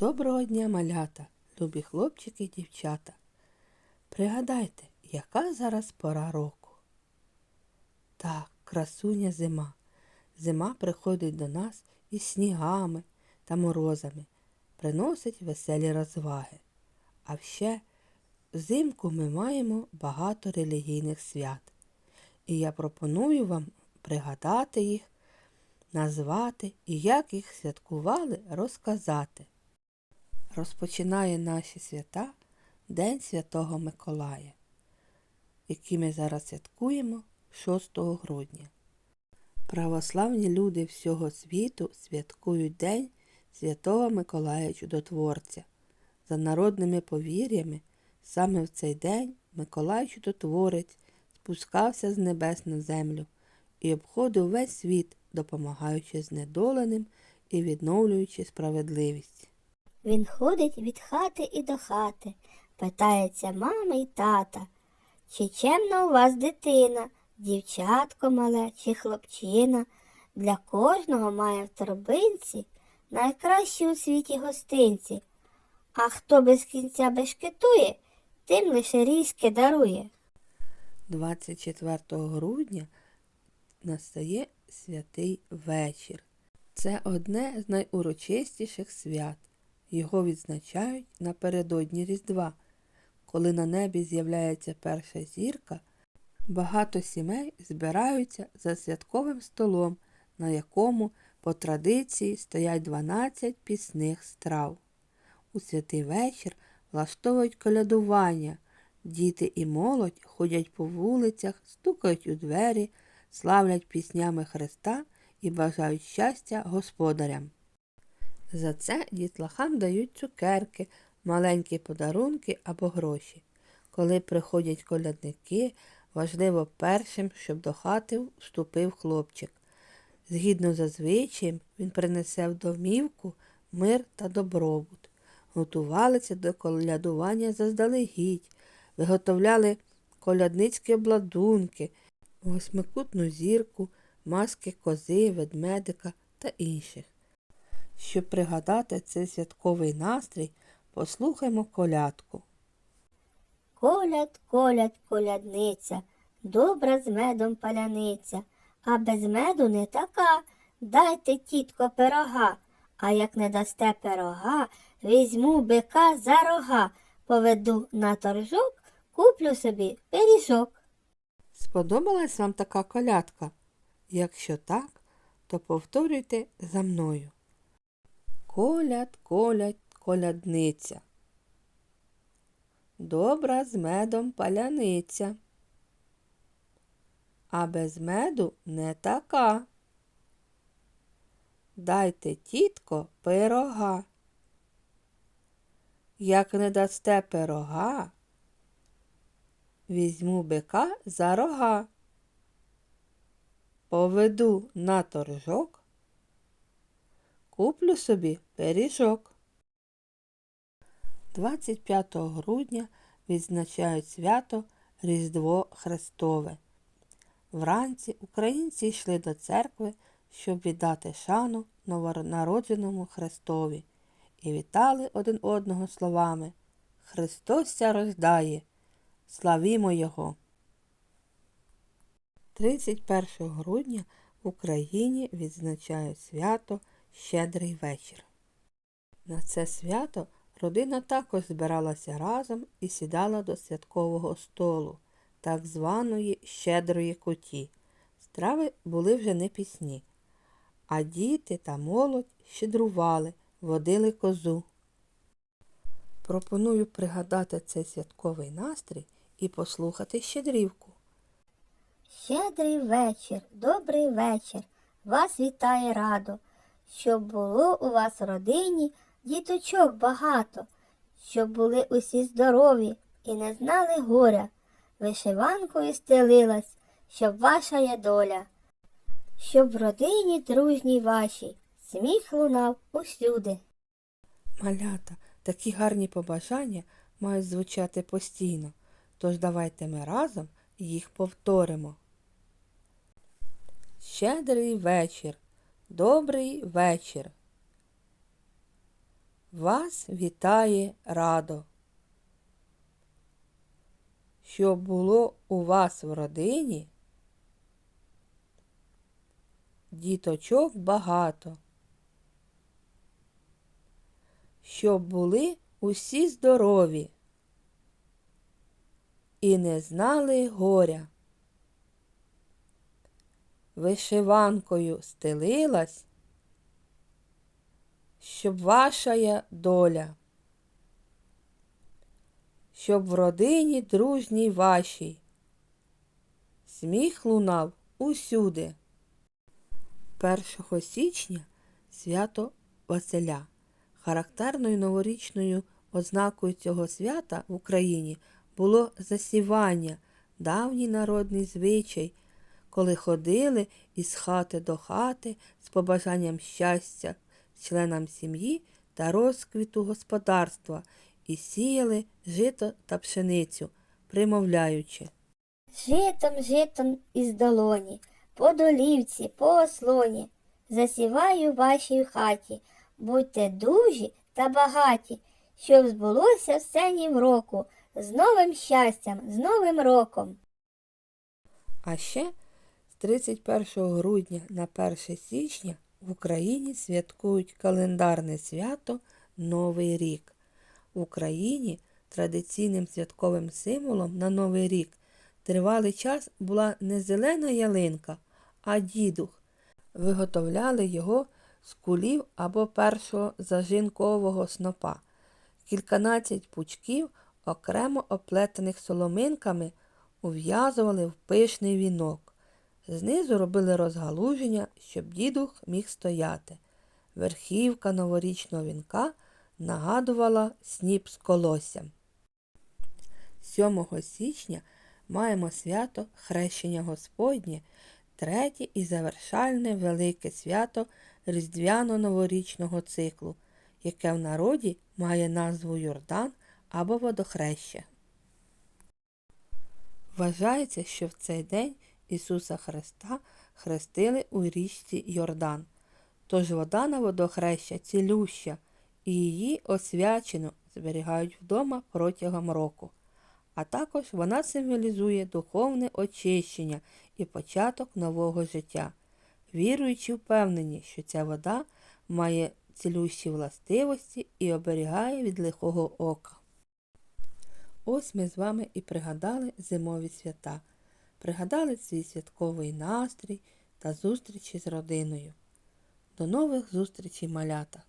Доброго дня, малята, любі хлопчики і дівчата. Пригадайте, яка зараз пора року? Так, красуня зима. Зима приходить до нас із снігами та морозами, приносить веселі розваги. А ще взимку ми маємо багато релігійних свят. І я пропоную вам пригадати їх, назвати і як їх святкували, розказати. Розпочинає наші свята День Святого Миколая, який ми зараз святкуємо 6 грудня. Православні люди всього світу святкують День Святого Миколая Чудотворця. За народними повір'ями, саме в цей день Миколай Чудотворець спускався з небес на землю і обходив весь світ, допомагаючи знедоленим і відновлюючи справедливість. Він ходить від хати і до хати, питається мами й тата, чи чемна у вас дитина, дівчатко мале чи хлопчина, для кожного має в торбинці найкращі у світі гостинці, а хто без кінця бешкетує, тим лише різки дарує. 24 грудня настає святий вечір. Це одне з найурочистіших свят. Його відзначають напередодні Різдва. Коли на небі з'являється перша зірка, багато сімей збираються за святковим столом, на якому по традиції стоять 12 пісних страв. У святий вечір влаштовують колядування. Діти і молодь ходять по вулицях, стукають у двері, славлять піснями Христа і бажають щастя господарям. За це дітлахам дають цукерки, маленькі подарунки або гроші. Коли приходять колядники, важливо першим, щоб до хати вступив хлопчик. Згідно за звичаєм, він принесе в домівку мир та добробут. Готувалися до колядування заздалегідь, виготовляли колядницькі обладунки, восьмикутну зірку, маски кози, ведмедика та інших. Щоб пригадати цей святковий настрій, послухаймо колядку. Коляд, коляд, колядниця, добра з медом паляниця, а без меду не така. Дайте, тітко, пирога, а як не дасте пирога, візьму бика за рога, поведу на торжок, куплю собі пиріжок. Сподобалась вам така колядка? Якщо так, то повторюйте за мною. Коляд, коляд, колядниця. Добра з медом паляниця. А без меду не така. Дайте, тітко, пирога. Як не дасте пирога, візьму бика за рога. Поведу на торжок, куплю собі пиріжок. 25 грудня відзначають свято Різдво Христове. Вранці українці йшли до церкви, щоб віддати шану новонародженому Христові і вітали один одного словами Христос ся рождає, славімо Його! 31 грудня в Україні відзначають свято Щедрий вечір. На це свято родина також збиралася разом і сідала до святкового столу, так званої щедрої куті. Страви були вже не пісні, а діти та молодь щедрували, водили козу. Пропоную пригадати цей святковий настрій і послухати щедрівку. Щедрий вечір, добрий вечір, вас вітає радо, щоб було у вас в родині діточок багато, щоб були усі здорові і не знали горя, вишиванкою стелилась, щоб ваша є доля, щоб в родині дружній вашій сміх лунав усюди. Малята, такі гарні побажання мають звучати постійно, тож давайте ми разом їх повторимо. Щедрий вечір, добрий вечір. вас вітає радо. Щоб було у вас в родині діточок багато. Щоб були усі здорові і не знали горя. Вишиванкою стелилась, щоб ваша доля, щоб в родині дружній вашій сміх лунав усюди. 1 січня свято Василя. Характерною новорічною ознакою цього свята в Україні було засівання, давній народний звичай, коли ходили із хати до хати з побажанням щастя членам сім'ї та розквіту господарства і сіяли жито та пшеницю, примовляючи. Житом, житом із долоні, по долівці, по ослоні. Засіваю в вашій хаті, будьте дужі та багаті, щоб збулося все ні в року, з новим щастям, з новим роком. А ще 31 грудня на 1 січня в Україні святкують календарне свято Новий рік. В Україні традиційним святковим символом на Новий рік тривалий час була не зелена ялинка, а дідух. Виготовляли його з кулів або першого зажинкового снопа. Кільканадцять пучків, окремо оплетених соломинками, ув'язували в пишний вінок. Знизу робили розгалуження, щоб дідух міг стояти. Верхівка новорічного вінка нагадувала сніп з колоссям. 7 січня маємо свято Хрещення Господнє, третє і завершальне велике свято Різдвяно-новорічного циклу, яке в народі має назву Йордан або водохреща. Вважається, що в цей день Ісуса Христа хрестили у річці Йордан. Тож вода на водохреща цілюща, і її освячено зберігають вдома протягом року. А також вона символізує духовне очищення і початок нового життя. Віруючі впевнені, що ця вода має цілющі властивості і оберігає від лихого ока. Ось ми з вами і пригадали зимові свята, пригадали свій святковий настрій та зустрічі з родиною. До нових зустрічей, малята!